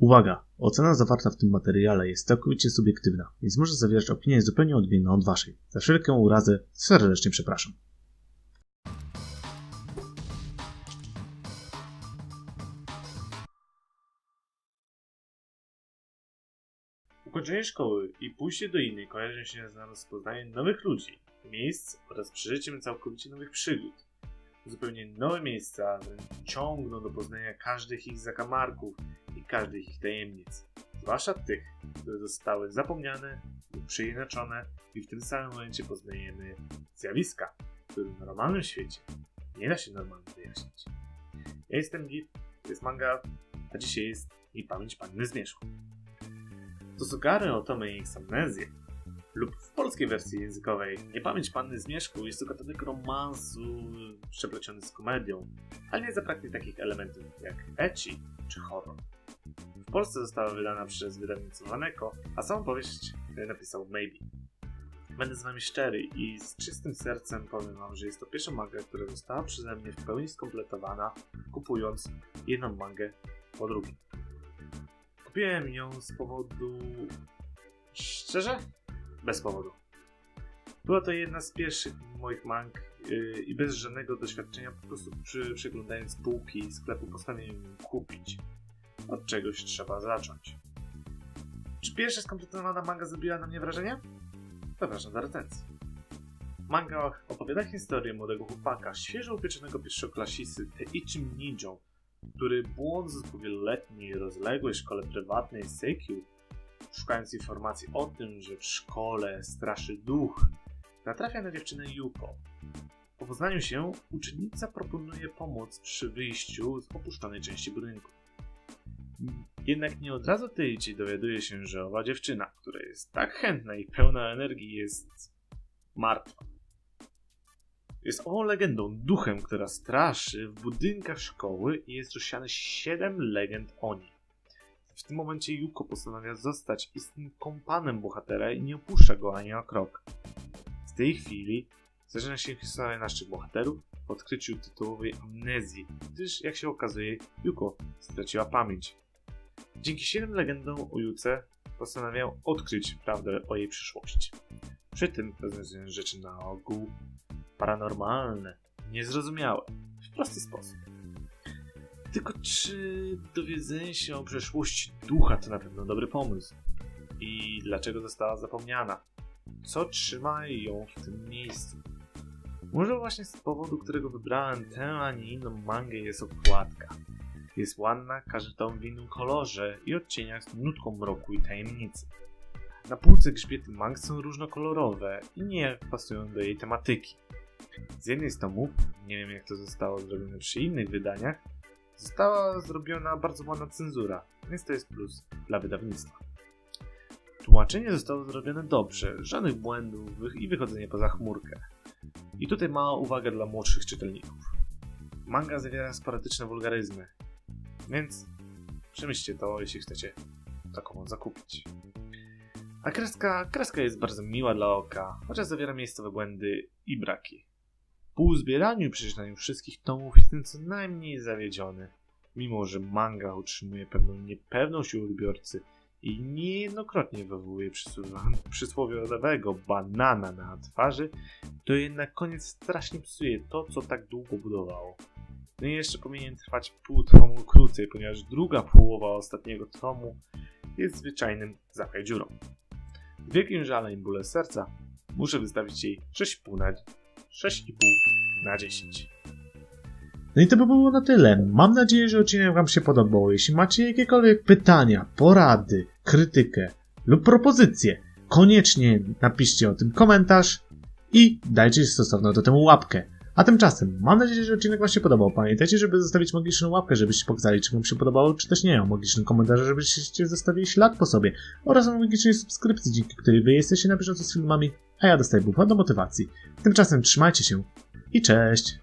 Uwaga! Ocena zawarta w tym materiale jest całkowicie subiektywna, więc może zawierać opinię zupełnie odmienną od waszej. Za wszelką urazę serdecznie przepraszam. Ukończenie szkoły i pójście do innej kojarzy się z rozpoznaniem nowych ludzi, miejsc oraz przeżyciem całkowicie nowych przygód. Zupełnie nowe miejsca ciągną do poznania każdych ich zakamarków i każdych ich tajemnic. Zwłaszcza tych, które zostały zapomniane lub przeinaczone i w tym samym momencie poznajemy zjawiska, które w normalnym świecie nie da się normalnie wyjaśnić. Ja jestem Git, to jest manga, a dzisiaj jest i pamięć panny Zmierzchu. To Sugary Otome i Amnezję lub w polskiej wersji językowej Niepamięć Panny Zmierzchu jest to gatunek romansu przepleciony z komedią, ale nie zabraknie takich elementów jak ecchi czy horror. W Polsce została wydana przez wydawnictwo Waneko, a samą powieść napisał Maybe. Będę z wami szczery i z czystym sercem powiem wam, że jest to pierwsza manga, która została przeze mnie w pełni skompletowana, kupując jedną mangę po drugiej. Kupiłem ją z powodu. Szczerze? Bez powodu. Była to jedna z pierwszych moich mang yy, i bez żadnego doświadczenia, po prostu przy, przeglądając półki sklepu postanowiłem ją kupić. Od czegoś trzeba zacząć. Czy pierwsza skompletowana manga zrobiła na mnie wrażenie? Zapraszam do recenzji. Manga opowiada historię młodego chłopaka, świeżo upieczonego pierwszoklasisty Teichim Ninją, który błądząc po wieloletniej rozległej szkole prywatnej Seikyu, szukając informacji o tym, że w szkole straszy duch, natrafia na dziewczynę Yuko. Po poznaniu się, uczennica proponuje pomoc przy wyjściu z opuszczonej części budynku. Jednak nie od razu Teichi dowiaduje się, że owa dziewczyna, która jest tak chętna i pełna energii, jest martwa. Jest ową legendą, duchem, która straszy w budynkach szkoły i jest rozsiane 7 legend o niej. W tym momencie Yuko postanawia zostać istnym kompanem bohatera i nie opuszcza go ani o krok. W tej chwili zaczyna się historia naszych bohaterów w odkryciu tytułowej amnezji, gdyż jak się okazuje Yuko straciła pamięć. Dzięki 7 legendom o Yuce postanawiają odkryć prawdę o jej przyszłości. Przy tym rozwiązują rzeczy na ogół paranormalne, niezrozumiałe, w prosty sposób. Tylko czy dowiedzenie się o przeszłości ducha to na pewno dobry pomysł? I dlaczego została zapomniana? Co trzyma ją w tym miejscu? Może właśnie z powodu, którego wybrałem tę, a nie inną mangę jest okładka. Jest ładna, każdy tom w innym kolorze i odcieniach z nutką mroku i tajemnicy. Na półce grzbiety mang są różnokolorowe i niejak pasują do jej tematyki. Z jednej z tomów, nie wiem jak to zostało zrobione przy innych wydaniach, została zrobiona bardzo ładna cenzura, więc to jest plus dla wydawnictwa. Tłumaczenie zostało zrobione dobrze, żadnych błędów i wychodzenie poza chmurkę. I tutaj mała uwaga dla młodszych czytelników. Manga zawiera sporadyczne wulgaryzmy, więc przemyślcie to, jeśli chcecie taką zakupić. A kreska, kreska jest bardzo miła dla oka, chociaż zawiera miejscowe błędy i braki. Po uzbieraniu i przeczytaniu wszystkich tomów jestem co najmniej zawiedziony. Mimo, że manga utrzymuje pewną niepewność u odbiorcy i niejednokrotnie wywołuje przysłowiowego banana na twarzy, to jednak koniec strasznie psuje to, co tak długo budowało. No i jeszcze powinien trwać pół tomu krócej, ponieważ druga połowa ostatniego tomu jest zwyczajnym zapchaj dziurą. Z wielkim żalem i bólem serca muszę wystawić jej 6,5 na 6,5 na 10. No i to by było na tyle. Mam nadzieję, że odcinek Wam się podobał. Jeśli macie jakiekolwiek pytania, porady, krytykę lub propozycje, koniecznie napiszcie o tym komentarz i dajcie stosowną do temu łapkę. A tymczasem, mam nadzieję, że odcinek Wam się podobał. Pamiętajcie, żeby zostawić magiczną łapkę, żebyście pokazali, czy Wam się podobało, czy też nie. O magicznym komentarzu, żebyście zostawili ślad po sobie. Oraz o magicznej subskrypcji, dzięki której Wy jesteście na bieżąco z filmami, a ja dostaję bufa do motywacji. Tymczasem trzymajcie się i cześć!